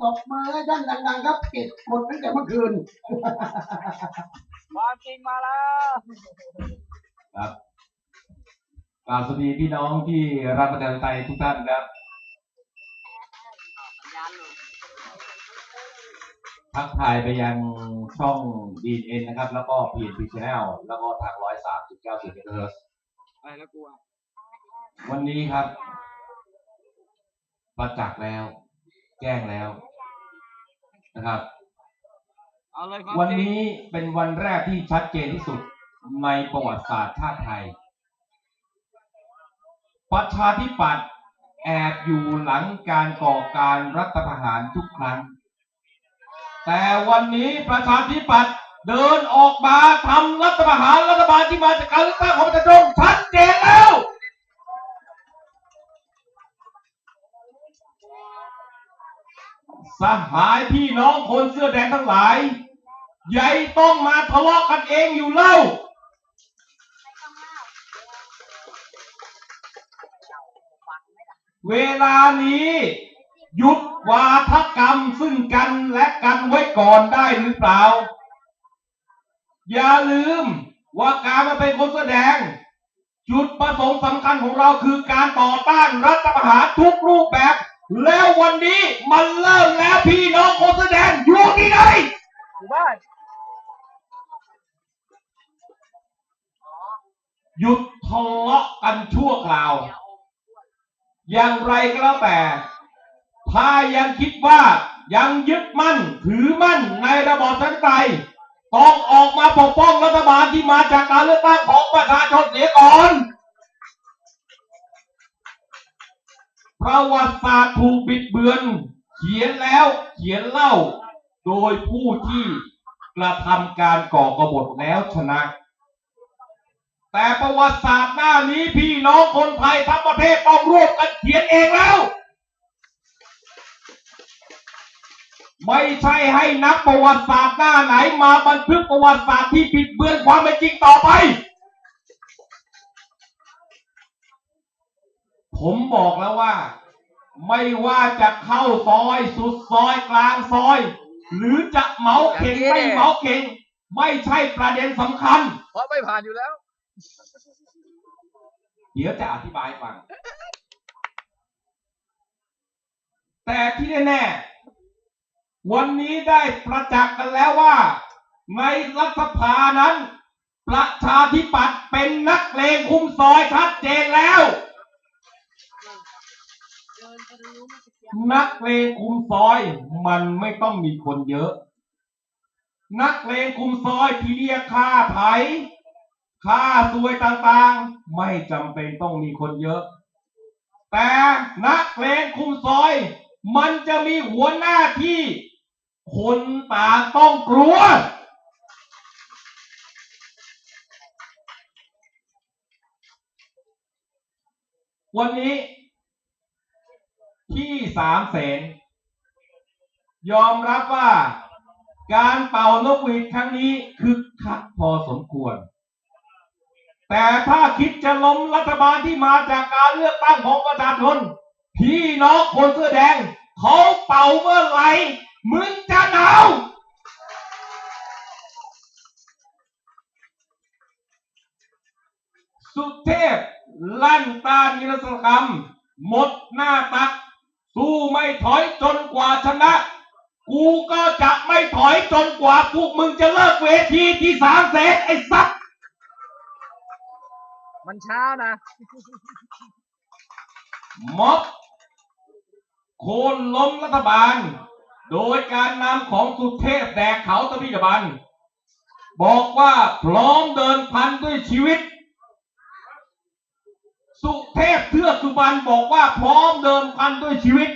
ตบมือให้ท่านดังๆครับปิดหมดตั้งแต่เมื่อคืนความจริงมาแล้ว ครับกราบสวัสดีพี่น้องที่รับประทานไทยทุกท่านครับ ทักทายไปยังช่องดีเอ็นนะครับ แล้วก็พีเอ็นพีชแนลแล้วก็ทางร้อยสามจุดเก้าสิบเฮิร์ตอะไรแล้วกูอะวันนี้ครับประจักษ์แล้ว แจ้งแล้ว นะครับเอาเลยความวันจริงนี้เป็นวันแรกที่ชัดเจนที่สุดในประวัติศาสตร์ชาติไทย ประชาธิปัตย์แอบอยู่หลังการก่อการรัฐประหารทุกครั้ง แต่วันนี้ประชาธิปัตย์เดินออกมาทำรัฐประหารรัฐบาลที่มาจากการเลือกตั้งของประชาชนชัดเจนแล้ว สหายพี่น้องคนเสื้อแดงทั้งหลายใหญ่ต้องมาทะเลาะกันเองอยู่เล่า เวลานี้หยุดวาทกรรมซึ่งกันและกันไว้ก่อนได้หรือเปล่า อย่าลืมว่าการมาเป็นคนแสดง จุดประสงค์สำคัญของเราคือการต่อต้านรัฐประหารทุกรูปแบบ แล้ววันนี้มันเริ่มแล้วพี่น้องคนแสอแดงอยู่ที่ไหนอยู่บ้านหยุดทะเลาะกันชั่วคราว อย่างไรก็แล้วแต่ ถ้ายังคิดว่ายังยึดมั่นถือมั่นในระบอบประชาธิปไตยต้องออกมาปกป้องรัฐบาลที่มาจากการเลือกตั้งของประชาชนเสียก่อน ประวัติศาสตร์ถูกบิดเบือน เขียนแล้วเขียนเล่า โดยผู้ที่กระทำการก่อกบฏแล้วชนะ แต่ประวัติศาสตร์หน้านี้พี่น้องคนไทยทั้งประเทศต้องร่วมกันเขียนเองแล้ว ไม่ใช่ให้นักประวัติศาสตร์หน้าไหนมาบันทึกประวัติศาสตร์ที่ผิดเบือนความเป็นจริงต่อไปผมบอกแล้วว่า ไม่ว่าจะเข้าซอยสุดซอยกลางซอย หรือจะเหมาเข่งไม่เหมาเข่งไม่ใช่ประเด็นสำคัญ เพราะไม่ผ่านอยู่แล้ว เดี๋ยวจะอธิบายให้ฟัง แต่ที่แน่ๆวันนี้ได้ประจักษ์กันแล้วว่า ในรัฐสภานั้น ประชาธิปัตย์เป็นนักเลงคุมซอยชัดเจนแล้ว นักเลงคุมซอยมันไม่ต้องมีคนเยอะ นักเลงคุมซอยที่เรียกค่าไถค่าสวยต่างๆ ไม่จำเป็นต้องมีคนเยอะ แต่นักเลงคุมซอย มันจะมีหัวหน้าที่ คนต่างต้องกลัววันนี้ ที่สามเสนยอมรับว่าการเป่านกหวีดครั้งนี้คึกคักพอสมควร แต่ถ้าคิดจะล้มรัฐบาลที่มาจากการเลือกตั้งของประชาชนพี่น้องคนเสื้อแดง เขาเป่าเมื่อไหร่มึงจะหนาวสุเทพลั่นตานิรศกรรม หมดหน้าตัก สู้ไม่ถอยจนกว่าชนะ กูก็จะไม่ถอยจนกว่าพวกมึงจะเลิกเวทีที่สามเสนไอ้สัตว์มันช้านะม็อบโค่นล้มรัฐบาล โดยการนำของสุเทพแดกเขาตะพิบัน บอกว่าพร้อมเดินพันด้วยชีวิต สุเทพเทือกสุบรรณบอกว่าพร้อมเดินพันด้วยชีวิต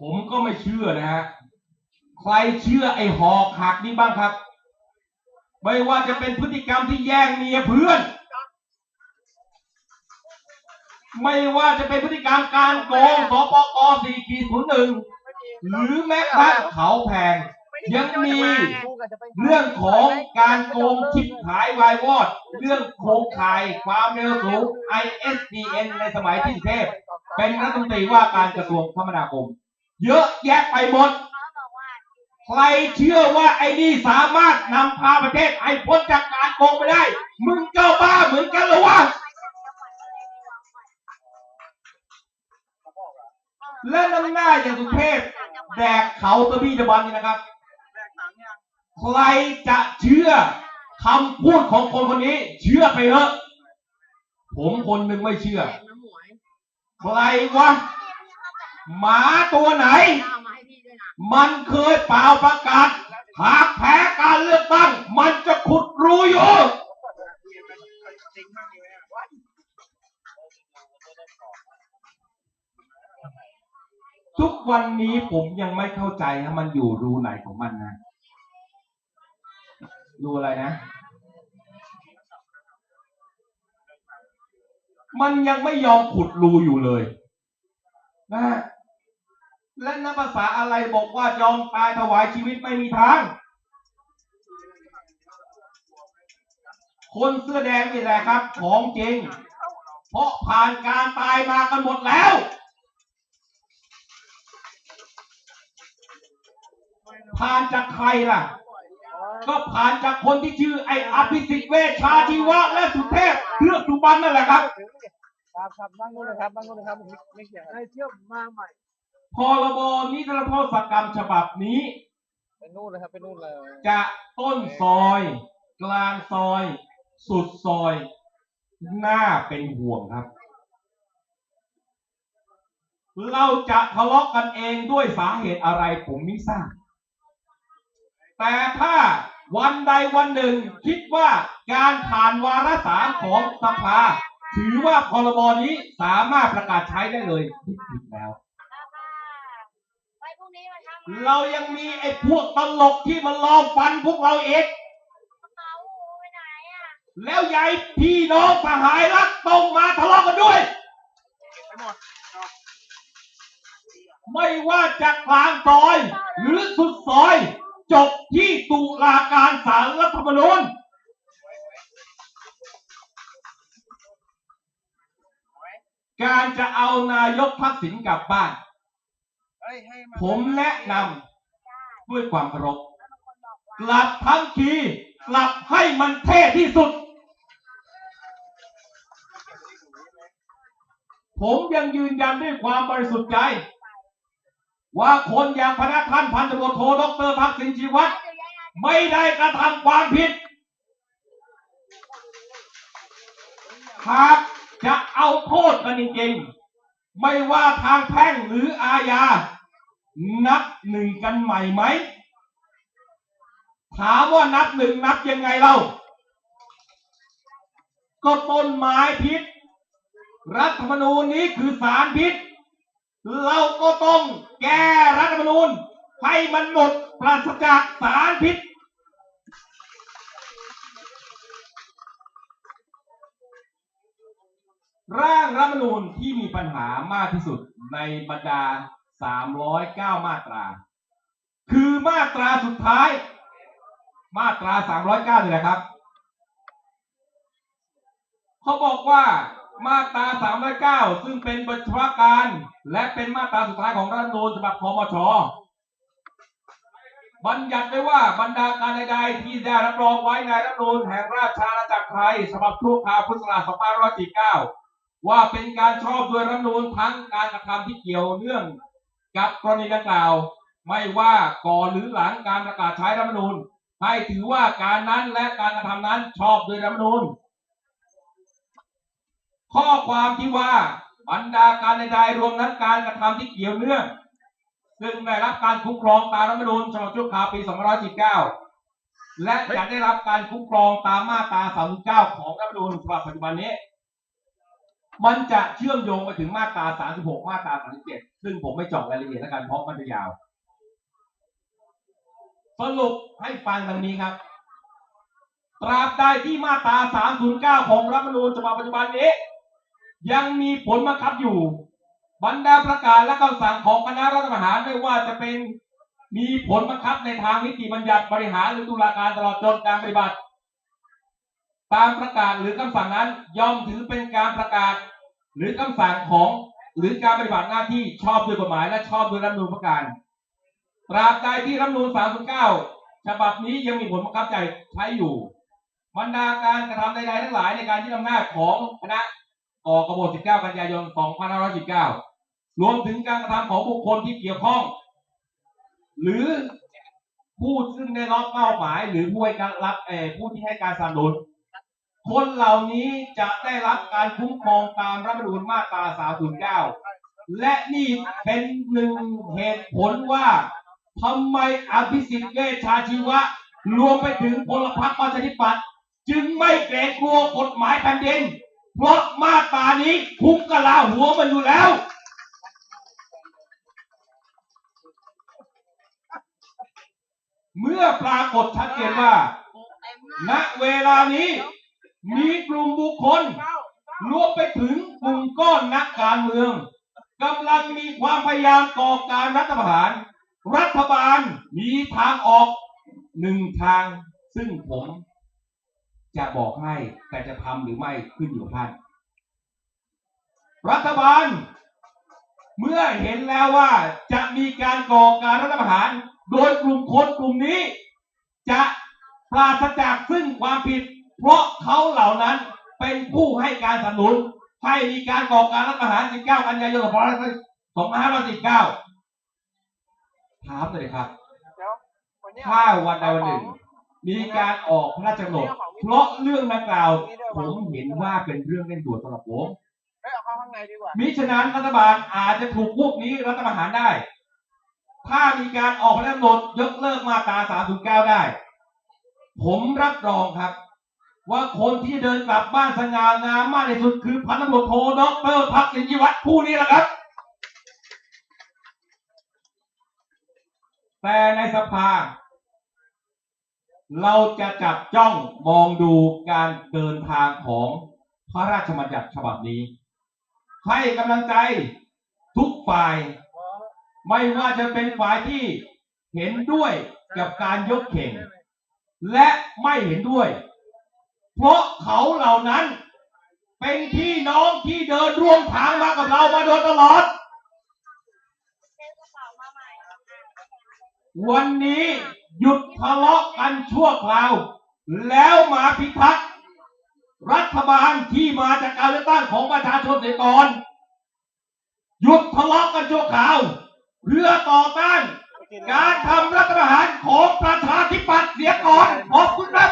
ผมก็ไม่เชื่อนะฮะใครเชื่อไอ้หอกหักนี้บ้างครับ ไม่ว่าจะเป็นพฤติกรรมที่แย่งเมียเพื่อน ไม่ว่าจะเป็นพฤติกรรมการโกงสปก4ขีด0 1หรือแม้กระทั่งเขาแพง ยังมีเรื่องของการโกงชิปขายวายวอด เรื่องโครงข่ายความเร็วสูง ISDN ในสมัยที่สุเทพ เป็นรัฐมนตรีว่าการกระทรวงคมนาคม เยอะแยะไปหมด ใครเชื่อว่าไอ้นี่สามารถนำพาประเทศให้พ้นจากการโกงไปได้ มึงก็บ้าเหมือนกันเหรอวะและน้ำหน้าอย่างสุเทพแดกเขาตะบี้ตะบันนี่นะครับ ใครจะเชื่อคำพูดของคนคนนี้ เชื่อไปเถอะผมคนหนึ่งไม่เชื่อ ใครวะหมาตัวไหน มันเคยเป่าประกาศหากแพ้การเลือกตั้ง มันจะขุดรูอยู่ทุกวันนี้ผมยังไม่เข้าใจนะมันอยู่รูไหนของมันนะ รูอะไรนะ มันยังไม่ยอมขุดรูอยู่เลยนะฮะและนับภาษาอะไรบอกว่ายอมตายถวายชีวิตไม่มีทาง คนเสื้อแดงนี่แหละครับ ของจริง เพราะผ่านการตายมากันหมดแล้วผ่านจากใครล่ะ ก็ผ่านจากคนที่ชื่อไอ้อภิสิทธิ์เวชชาชีวะและสุเทพเทือกสุบรรณนั่นแหละครับ ครับครับนั่งนู่นเลยครับนั่งนู่นเลยครับผมไม่ไม่เกี่ยวให้เชื่อมมาใหม่พรบนิรโทษกรรมฉบับนี้เป็นนู่นเลยครับเป็นนู่นเลย จะต้นซอย กลางซอย สุดซอยน่าเป็นห่วงครับ เราจะทะเลาะกันเองด้วยสาเหตุอะไรผมไม่ทราบ แต่ถ้าวันใดวันหนึ่งคิดว่าการผ่านวาระสามของสภา ถือว่าพรบนี้สามารถประกาศใช้ได้เลยคิดผิดแล้วไปพรุ่งนี้มาทำเรายังมีไอ้พวกตลกที่มันลองฟันพวกเราเองเขาไปไหนอะแล้วยายพี่น้องสหายรักต้องมาทะเลาะกันด้วย ไม่ว่าจะกลางซอย หรือสุดซอย จบที่ตุลาการศาลรัฐธรรมนูญการจะเอานายกทักษิณกลับบ้าน ผมแนะนำด้วยความเคารพกลับทั้งทีกลับให้มันเท่ที่สุด ผมยังยืนยันด้วยความบริสุทธิ์ใจ ว่าคนอย่างพนักท่านพันตำรวจโทดรทักษิณชีวัตรไม่ได้กระทำความผิด หากจะเอาโทษกันจริงๆ ไม่ว่าทางแพ่งหรืออาญา นับหนึ่งกันใหม่ไหม ถามว่านับหนึ่งนับยังไงเล่าก็ต้นไม้พิษ รัฐธรรมนูญนี้คือสารพิษ เราก็ต้องแก้รัฐธรรมนูญให้มันหมดปราศจากสารพิษ ร่างรัฐธรรมนูญที่มีปัญหามากที่สุดในบรรดา 309 มาตรา คือมาตราสุดท้าย มาตรา 309นี่แหละครับ เขาบอกว่า มาตรา 309 ซึ่งเป็นบัญชาการ และเป็นมาตราสุดท้ายของรัฐธรรมนูญฉบับคมชบัญญัติไว้ว่าบรรดาการใดๆที่ได้รับรองไว้ในรัฐธรรมนูญแห่งราชอาณาจักรไทยฉบับชั่วคราวพุทธศักราช2549 ว่าเป็นการชอบด้วยรัฐธรรมนูญทั้งการกระทำที่เกี่ยวเนื่องกับกรณีดังกล่าว ไม่ว่าก่อนหรือหลังการประกาศใช้รัฐธรรมนูญให้ถือว่าการนั้นและการกระทำนั้นชอบด้วยรัฐธรรมนูญ ข้อความที่ว่าบรรดาการใดๆรวมทั้งการกระทำที่เกี่ยวเนื่อง ซึ่งได้รับการคุ้มครองตามรัฐธรรมนูญฉบับชั่วคราวปี2519 และจะได้รับการคุ้มครองตามมาตรา39 ของรัฐธรรมนูญฉบับปัจจุบันนี้ มันจะเชื่อมโยงไปถึงมาตรา36 มาตรา37 ซึ่งผมไม่เจาะรายละเอียดแล้วกันเพราะมันจะยาว สรุปให้ฟังดังนี้ครับตราบใดที่มาตรา 309 ของรัฐธรรมนูญฉบับปัจจุบันนี้ ยังมีผลบังคับอยู่ บรรดาประกาศและคำสั่งของคณะรัฐประหารไม่ว่าจะเป็นมีผลบังคับในทางนิติบัญญัติบริหารหรือตุลาการตลอดจนการปฏิบัติ ตามประกาศหรือคำสั่งนั้นย่อมถือเป็นการประกาศ หรือคำสั่งของหรือการปฏิบัติหน้าที่ชอบด้วยกฎหมายและชอบด้วยรัฐธรรมนูญประการตราบใดที่รัฐธรรมนูญ39 ฉบับนี้ยังมีผลบังคับใจใช้อยู่บรรดาการกระทำใดๆทั้งหลายในการยึดอำนาจของคณะ ออกกบฏ19 กันยายน 2519 รวมถึงการกระทำของบุคคลที่เกี่ยวข้อง หรือผู้ซึ่งได้รับเป้าหมาย หรือผู้ให้การรับเอผู้ที่ให้การสนับสนุน คนเหล่านี้จะได้รับการคุ้มครองตามรัฐธรรมนูญมาตรา 309 และนี่เป็นหนึ่งเหตุผลว่าทำไมอภิสิทธิ์เวชชาชีวะ รวมไปถึงพลพรรคประชาธิปัตย์จึงไม่เกรงกลัวกฎหมายแผ่นดิน เพราะมาตรานี้คุ้มกะลาหัวมันอยู่แล้ว เมื่อปรากฏชัดเจนว่า ณ เวลานี้ มีกลุ่มบุคคลรวมไปถึงกลุ่มก้อนนักการเมืองกำลังมีความพยายามก่อการรัฐประหาร รัฐบาลมีทางออกหนึ่งทางซึ่งผม จะบอกให้แต่จะทำหรือไม่ขึ้นอยู่กับท่าน รัฐบาล เมื่อเห็นแล้วว่าจะมีการก่อการรัฐประหาร โดยกลุ่มคนกลุ่มนี้ จะปราศจากซึ่งความผิด เพราะเขาเหล่านั้นเป็นผู้ให้การสนับสนุนให้มีการก่อการรัฐประหาร 19 กันยายน 2519ถามเลยครับเดี๋ยววันนี้ถ้าวันใดวันหนึ่ง มีการออกพระราชกำหนด เพราะเรื่องดังกล่าว ผมเห็นว่าเป็นเรื่องเร่งด่วนสำหรับผมเฮ้ยเอาเข้าข้างในดีกว่ามิฉะนั้นรัฐบาลอาจจะถูกพวกนี้รัฐประหารได้ ถ้ามีการออกพระราชกำหนดยกเลิกมาตรา309 ได้ ผมรับรองครับ ว่าคนที่เดินกลับบ้านสง่างามมากที่สุดคือพันตำรวจโทดอกเตอรทักษิณชีวัตรผู้นี้แหละครับ แต่ในสภา เราจะจับจ้องมองดูการเดินทางของพระราชบัญญัติฉบับนี้ ให้กำลังใจทุกฝ่าย ไม่ว่าจะเป็นฝ่ายที่เห็นด้วยกับการยกเข่ง และไม่เห็นด้วย เพราะเขาเหล่านั้นเป็นพี่น้องที่เดินร่วมทางมากับเรามาโดยตลอด วันนี้หยุดทะเลาะกันชั่วคราว แล้วมาพิทักษ์รัฐบาลที่มาจากการเลือกตั้งของประชาชนในตอนหยุดทะเลาะกันชั่วคราว เพื่อต่อต้านการทำรัฐประหารของประชาธิปัตย์เสียก่อนขอบคุณครับ